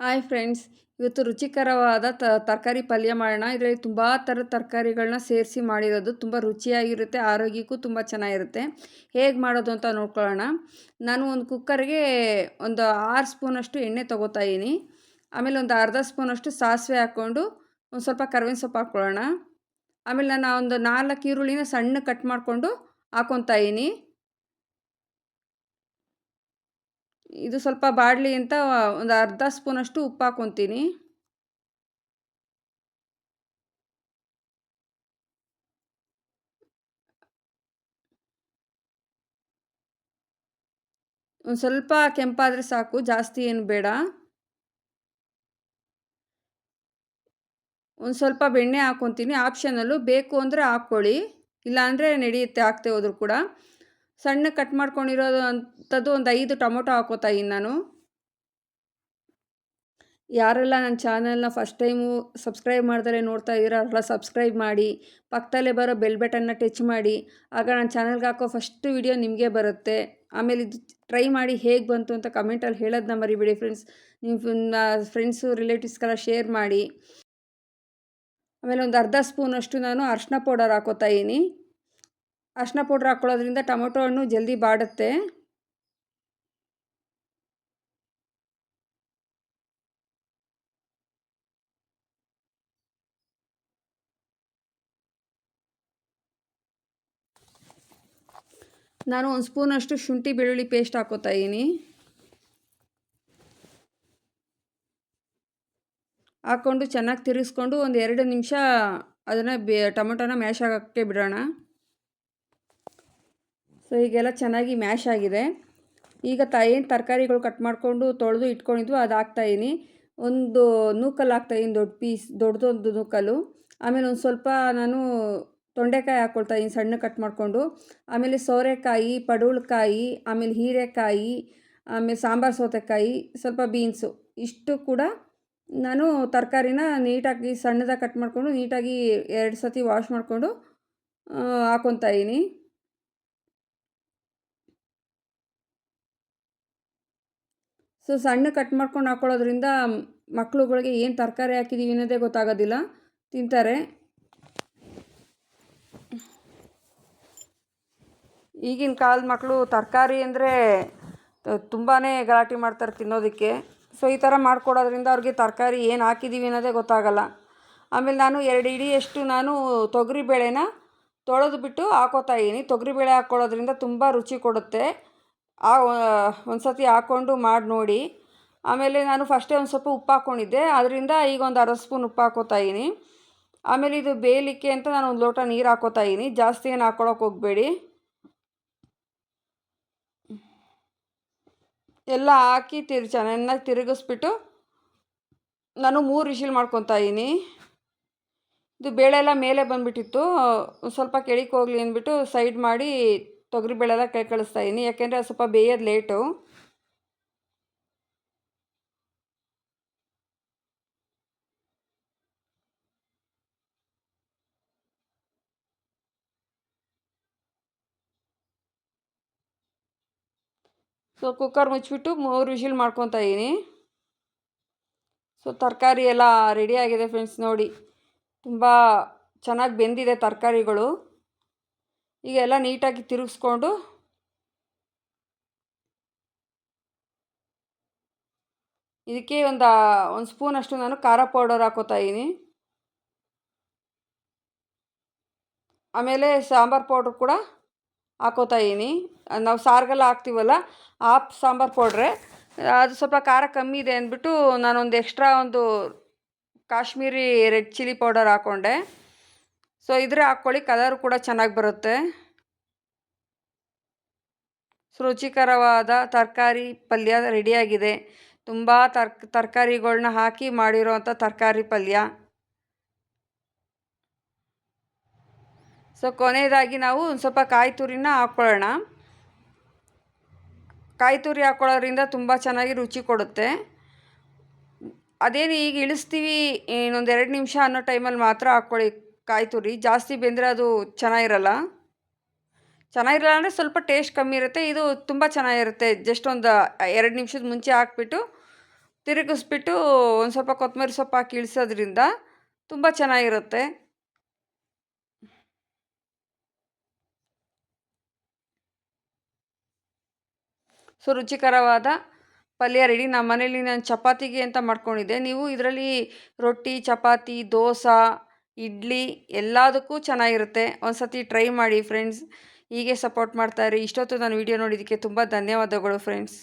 Hi friends ಇವತ್ತು ರುಚಿಕರವಾದ ತ, ತರಕಾರಿ ಪಲ್ಯ ಮಾಡೋಣ. ಇದರಲ್ಲಿ ತುಂಬ ಥರದ ತರಕಾರಿಗಳನ್ನ ಸೇರಿಸಿ ಮಾಡಿರೋದು ತುಂಬ ರುಚಿಯಾಗಿರುತ್ತೆ, ಆರೋಗ್ಯಕ್ಕೂ ತುಂಬ ಚೆನ್ನಾಗಿರುತ್ತೆ. ಹೇಗೆ ಮಾಡೋದು ಅಂತ ನೋಡ್ಕೊಳ್ಳೋಣ. ನಾನು ಒಂದು ಕುಕ್ಕರ್ಗೆ ಒಂದು ಆರು ಸ್ಪೂನಷ್ಟು ಎಣ್ಣೆ ತೊಗೋತಾ ಇದ್ದೀನಿ. ಆಮೇಲೆ ಒಂದು ಅರ್ಧ ಸ್ಪೂನಷ್ಟು ಸಾಸಿವೆ ಹಾಕ್ಕೊಂಡು ಒಂದು ಸ್ವಲ್ಪ ಕರ್ವಿನ ಸೊಪ್ಪು ಹಾಕ್ಕೊಳ್ಳೋಣ. ಆಮೇಲೆ ನಾನು ಒಂದು ನಾಲ್ಕು ಈರುಳ್ಳಿನ ಸಣ್ಣ ಕಟ್ ಮಾಡಿಕೊಂಡು ಹಾಕ್ಕೊತಾ ಇದ್ದೀನಿ. ಇದು ಸ್ವಲ್ಪ ಬಾಡಲಿ ಅಂತ ಒಂದು ಅರ್ಧ ಸ್ಪೂನಷ್ಟು ಉಪ್ಪು ಹಾಕ್ಕೊತೀನಿ ಒಂದು ಸ್ವಲ್ಪ ಕೆಂಪಾದರೆ ಸಾಕು, ಜಾಸ್ತಿ ಏನು ಬೇಡ. ಒಂದು ಸ್ವಲ್ಪ ಬೆಣ್ಣೆ ಹಾಕೊತೀನಿ. ಆಪ್ಷನಲ್ಲು ಬೇಕು ಅಂದರೆ ಹಾಕ್ಕೊಳ್ಳಿ, ಇಲ್ಲಾಂದರೆ ನಡೆಯುತ್ತೆ ಹಾಕ್ತೇ ಹೋದ್ರು ಕೂಡ. ಸಣ್ಣ ಕಟ್ ಮಾಡ್ಕೊಂಡಿರೋದು ಅಂಥದ್ದು ಒಂದು ಐದು ಟೊಮೊಟೊ ಹಾಕೋತಾ ಇದ್ದೀನಿ ನಾನು. ಯಾರೆಲ್ಲ ನನ್ನ ಚಾನಲ್ನ ಫಸ್ಟ್ ಟೈಮು ಸಬ್ಸ್ಕ್ರೈಬ್ ಮಾಡ್ದಲೇ ನೋಡ್ತಾ ಇದ್ದೀರಾ ಸಬ್ಸ್ಕ್ರೈಬ್ ಮಾಡಿ, ಪಕ್ಕದಲ್ಲೇ ಬರೋ ಬೆಲ್ ಬಟನ್ನ ಟಚ್ ಮಾಡಿ, ಆಗ ನನ್ನ ಚಾನಲ್ಗೆ ಹಾಕೋ ಫಸ್ಟ್ ವಿಡಿಯೋ ನಿಮಗೆ ಬರುತ್ತೆ. ಆಮೇಲೆ ಇದು ಟ್ರೈ ಮಾಡಿ ಹೇಗೆ ಬಂತು ಅಂತ ಕಮೆಂಟಲ್ಲಿ ಹೇಳೋದನ್ನ ಮರಿಬೇಡಿ ಫ್ರೆಂಡ್ಸ್ ನಿಮ್ಮ ಫ್ರೆಂಡ್ಸು ರಿಲೇಟಿವ್ಸ್ಗೆಲ್ಲ ಶೇರ್ ಮಾಡಿ. ಆಮೇಲೆ ಒಂದು ಅರ್ಧ ಸ್ಪೂನಷ್ಟು ನಾನು ಅರ್ಶಿನ ಪೌಡರ್ ಹಾಕೋತಾಯಿನಿ ಅರ್ಶಿನ ಪೌಡ್ರ್ ಹಾಕ್ಕೊಳ್ಳೋದ್ರಿಂದ ಟೊಮೊಟೊ ಹಣ್ಣು ಜಲ್ದಿ ಬಾಡುತ್ತೆ. ನಾನು ಒಂದು ಸ್ಪೂನಷ್ಟು ಶುಂಠಿ ಬೆಳ್ಳುಳ್ಳಿ ಪೇಸ್ಟ್ ಹಾಕೋತಾ ಇದ್ದೀನಿ. ಹಾಕ್ಕೊಂಡು ಚೆನ್ನಾಗಿ ತಿರುಗಿಸ್ಕೊಂಡು ಒಂದು ಎರಡು ನಿಮಿಷ ಅದನ್ನು ಬೇ ಟೊಮೊಟೊನ ಮ್ಯಾಶ್ ಆಗೋಕ್ಕೆ ಬಿಡೋಣ. ಸೊ, ಈಗೆಲ್ಲ ಚೆನ್ನಾಗಿ ಮ್ಯಾಶ್ ಆಗಿದೆ. ಈಗ ತ, ಏನು ತರಕಾರಿಗಳು ಕಟ್ ಮಾಡಿಕೊಂಡು ತೊಳೆದು ಇಟ್ಕೊಂಡಿದ್ವು ಅದು ಹಾಕ್ತಾಯಿನಿ ಒಂದು ನೂಕಲ್ಲು ಹಾಕ್ತಾಯಿನಿ ದೊಡ್ಡ ಪೀಸ್ ದೊಡ್ಡದೊಂದು ನೂಕಲ್ಲು. ಆಮೇಲೆ ಒಂದು ಸ್ವಲ್ಪ ನಾನು ತೊಂಡೆಕಾಯಿ ಹಾಕ್ಕೊಳ್ತಾಯಿದ್ದೀನಿ ಸಣ್ಣ ಕಟ್ ಮಾಡಿಕೊಂಡು. ಆಮೇಲೆ ಸೋರೆಕಾಯಿ ಪಡುಳ್ಕಾಯಿ ಆಮೇಲೆ ಹೀರೆಕಾಯಿ, ಆಮೇಲೆ ಸಾಂಬಾರು ಸೌತೆಕಾಯಿ, ಸ್ವಲ್ಪ ಬೀನ್ಸು. ಇಷ್ಟು ಕೂಡ ನಾನು ತರಕಾರಿನ ನೀಟಾಗಿ ಸಣ್ಣದಾಗಿ ಕಟ್ ಮಾಡಿಕೊಂಡು ನೀಟಾಗಿ ಎರಡು ಸತಿ ವಾಶ್ ಮಾಡಿಕೊಂಡು ಹಾಕ್ಕೊತಾ ಇದ್ದೀನಿ ಸೊ ಸಣ್ಣ ಕಟ್ ಮಾಡ್ಕೊಂಡು ಹಾಕೊಳ್ಳೋದ್ರಿಂದ ಮಕ್ಕಳುಗಳಿಗೆ ಏನು ತರಕಾರಿ ಹಾಕಿದ್ದೀವಿ ಅನ್ನೋದೇ ಗೊತ್ತಾಗೋದಿಲ್ಲ. ತಿಂತಾರೆ. ಈಗಿನ ಕಾಲದ ಮಕ್ಕಳು ತರಕಾರಿ ಅಂದರೆ ತುಂಬಾ ಗಲಾಟೆ ಮಾಡ್ತಾರೆ ತಿನ್ನೋದಕ್ಕೆ. ಸೊ ಈ ಥರ ಮಾಡಿಕೊಡೋದ್ರಿಂದ ಅವ್ರಿಗೆ ತರಕಾರಿ ಏನು ಹಾಕಿದ್ದೀವಿ ಅನ್ನೋದೇ ಗೊತ್ತಾಗಲ್ಲ. ಆಮೇಲೆ ನಾನು ಎರಡು ಇಡಿಯಷ್ಟು ನಾನು ತೊಗರಿಬೇಳೆನ ತೊಳೆದು ಬಿಟ್ಟು ಹಾಕೋತಾ ಇದ್ದೀನಿ. ತೊಗರಿಬೇಳೆ ಹಾಕ್ಕೊಳ್ಳೋದ್ರಿಂದ ತುಂಬ ರುಚಿ ಕೊಡುತ್ತೆ. ಆ ಒಂದು ಸತಿ ಹಾಕ್ಕೊಂಡು ಮಾಡಿ ನೋಡಿ. ಆಮೇಲೆ ನಾನು ಫಸ್ಟೇ ಒಂದು ಸ್ವಲ್ಪ ಉಪ್ಪು ಹಾಕ್ಕೊಂಡಿದ್ದೆ ಅದರಿಂದ ಈಗ ಒಂದು ಅರ್ಧ ಸ್ಪೂನ್ ಉಪ್ಪು ಹಾಕೋತಾ ಇದ್ದೀನಿ ಆಮೇಲೆ ಇದು ಬೇಯಲಿಕ್ಕೆ ಅಂತ ನಾನು ಒಂದು ಲೋಟ ನೀರು ಹಾಕೋತಾ ಇದ್ದೀನಿ ಜಾಸ್ತಿ ಏನು ಹಾಕ್ಕೊಳಕ್ಕೆ ಹೋಗಬೇಡಿ. ಎಲ್ಲ ಹಾಕಿ ತಿರು, ಚೆನ್ನಾಗಿ ತಿರುಗಿಸ್ಬಿಟ್ಟು ನಾನು ಮೂರು ವಿಶಿಲ್ ಮಾಡ್ಕೊತಾ ಇದ್ದೀನಿ ಇದು ಬೇಳೆ ಎಲ್ಲ ಮೇಲೆ ಬಂದುಬಿಟ್ಟಿತ್ತು. ಸ್ವಲ್ಪ ಕೆಳಕ್ಕೆ ಹೋಗಲಿ ಅಂದ್ಬಿಟ್ಟು ಸೈಡ್ ಮಾಡಿ ತೊಗರಿಬೇಳೆ ಬೆಳೆಲ್ಲ ಕೈ ಕಳಿಸ್ತಾ ಇದ್ದೀನಿ ಯಾಕೆಂದರೆ ಸ್ವಲ್ಪ ಬೇಯೋದು ಲೇಟು ಸೊ ಕುಕ್ಕರ್ ಮುಚ್ಚಿಬಿಟ್ಟು ಮೂರು ವಿಷಿಲ್ ಮಾಡ್ಕೊತಾ ಇದ್ದೀನಿ ಸೊ ತರಕಾರಿ ಎಲ್ಲ ರೆಡಿಯಾಗಿದೆ ಫ್ರೆಂಡ್ಸ್ ನೋಡಿ. ತುಂಬ ಚೆನ್ನಾಗಿ ಬೆಂದಿದೆ ತರಕಾರಿಗಳು. ಈಗ ಎಲ್ಲ ನೀಟಾಗಿ ತಿರುಗಿಸ್ಕೊಂಡು ಇದಕ್ಕೆ ಒಂದು ಒಂದು ಸ್ಪೂನಷ್ಟು ನಾನು ಖಾರ ಪೌಡರ್ ಹಾಕೋತಾ ಇದ್ದೀನಿ ಆಮೇಲೆ ಸಾಂಬಾರು ಪೌಡ್ರ್ ಕೂಡ ಹಾಕೋತಾ ಇದ್ದೀನಿ ನಾವು ಸಾರಿಗೆಲ್ಲ ಹಾಕ್ತೀವಲ್ಲ, ಆ ಸಾಂಬಾರು ಪೌಡ್ರೆ. ಅದು ಸ್ವಲ್ಪ ಖಾರ ಕಮ್ಮಿ ಇದೆ ಅಂದ್ಬಿಟ್ಟು ನಾನೊಂದು ಎಕ್ಸ್ಟ್ರಾ ಒಂದು ಕಾಶ್ಮೀರಿ ರೆಡ್ ಚಿಲ್ಲಿ ಪೌಡರ್ ಹಾಕ್ಕೊಂಡೆ ಸೊ ಇದ್ರೆ ಹಾಕ್ಕೊಳ್ಳಿ ಕಲರ್ ಕೂಡ ಚೆನ್ನಾಗಿ ಬರುತ್ತೆ. ರುಚಿಕರವಾದ ತರಕಾರಿ ಪಲ್ಯ ರೆಡಿಯಾಗಿದೆ. ತುಂಬ ತರ್, ತರಕಾರಿಗಳ್ನ ಹಾಕಿ ಮಾಡಿರೋವಂಥ ತರಕಾರಿ ಪಲ್ಯ. ಸೊ ಕೊನೆಯದಾಗಿ ನಾವು ಒಂದು ಸ್ವಲ್ಪ ಕಾಯಿ ತುರಿನ ಹಾಕ್ಕೊಳ್ಳೋಣ ಕಾಯಿ ತುರಿ ಹಾಕ್ಕೊಳ್ಳೋದ್ರಿಂದ ತುಂಬ ಚೆನ್ನಾಗಿ ರುಚಿ ಕೊಡುತ್ತೆ. ಅದೇನು ಈಗ ಇಳಿಸ್ತೀವಿ ಇನ್ನೊಂದು ಎರಡು ನಿಮಿಷ ಅನ್ನೋ ಟೈಮಲ್ಲಿ ಮಾತ್ರ ಹಾಕ್ಕೊಳ್ಳಿ ಕಾಯಿ ತುರಿ ಜಾಸ್ತಿ ಬೆಂದರೆ ಅದು ಚೆನ್ನಾಗಿರಲ್ಲ. ಚೆನ್ನಾಗಿರಲ್ಲ ಅಂದರೆ ಸ್ವಲ್ಪ ಟೇಸ್ಟ್ ಕಮ್ಮಿ ಇರುತ್ತೆ. ಇದು ತುಂಬ ಚೆನ್ನಾಗಿರುತ್ತೆ. ಜಸ್ಟ್ ಒಂದು ಎರಡು ನಿಮಿಷದ ಮುಂಚೆ ಹಾಕ್ಬಿಟ್ಟು ತಿರುಗಿಸ್ಬಿಟ್ಟು ಒಂದು ಸ್ವಲ್ಪ ಕೊತ್ತಂಬರಿ ಸೊಪ್ಪು ಹಾಕಿ ಇಳಿಸೋದ್ರಿಂದ ತುಂಬ ಚೆನ್ನಾಗಿರುತ್ತೆ. ಸೊ, ರುಚಿಕರವಾದ ಪಲ್ಯ ರೆಡಿ ನಮ್ಮ ಮನೇಲಿ ನಾನು ಚಪಾತಿಗೆ ಅಂತ ಮಾಡ್ಕೊಂಡಿದ್ದೆ. ನೀವು ಇದರಲ್ಲಿ ರೊಟ್ಟಿ, ಚಪಾತಿ, ದೋಸೆ ಇಡ್ಲಿ ಎಲ್ಲದಕ್ಕೂ ಚೆನ್ನಾಗಿರುತ್ತೆ. ಒಂದು ಸತಿ ಟ್ರೈ ಮಾಡಿ ಫ್ರೆಂಡ್ಸ್ ಹೀಗೆ ಸಪೋರ್ಟ್ ಮಾಡ್ತಾಯಿರಿ ಇಷ್ಟೊತ್ತು ನಾನು ವಿಡಿಯೋ ನೋಡಿದ್ದಕ್ಕೆ ತುಂಬ ಧನ್ಯವಾದಗಳು ಫ್ರೆಂಡ್ಸ್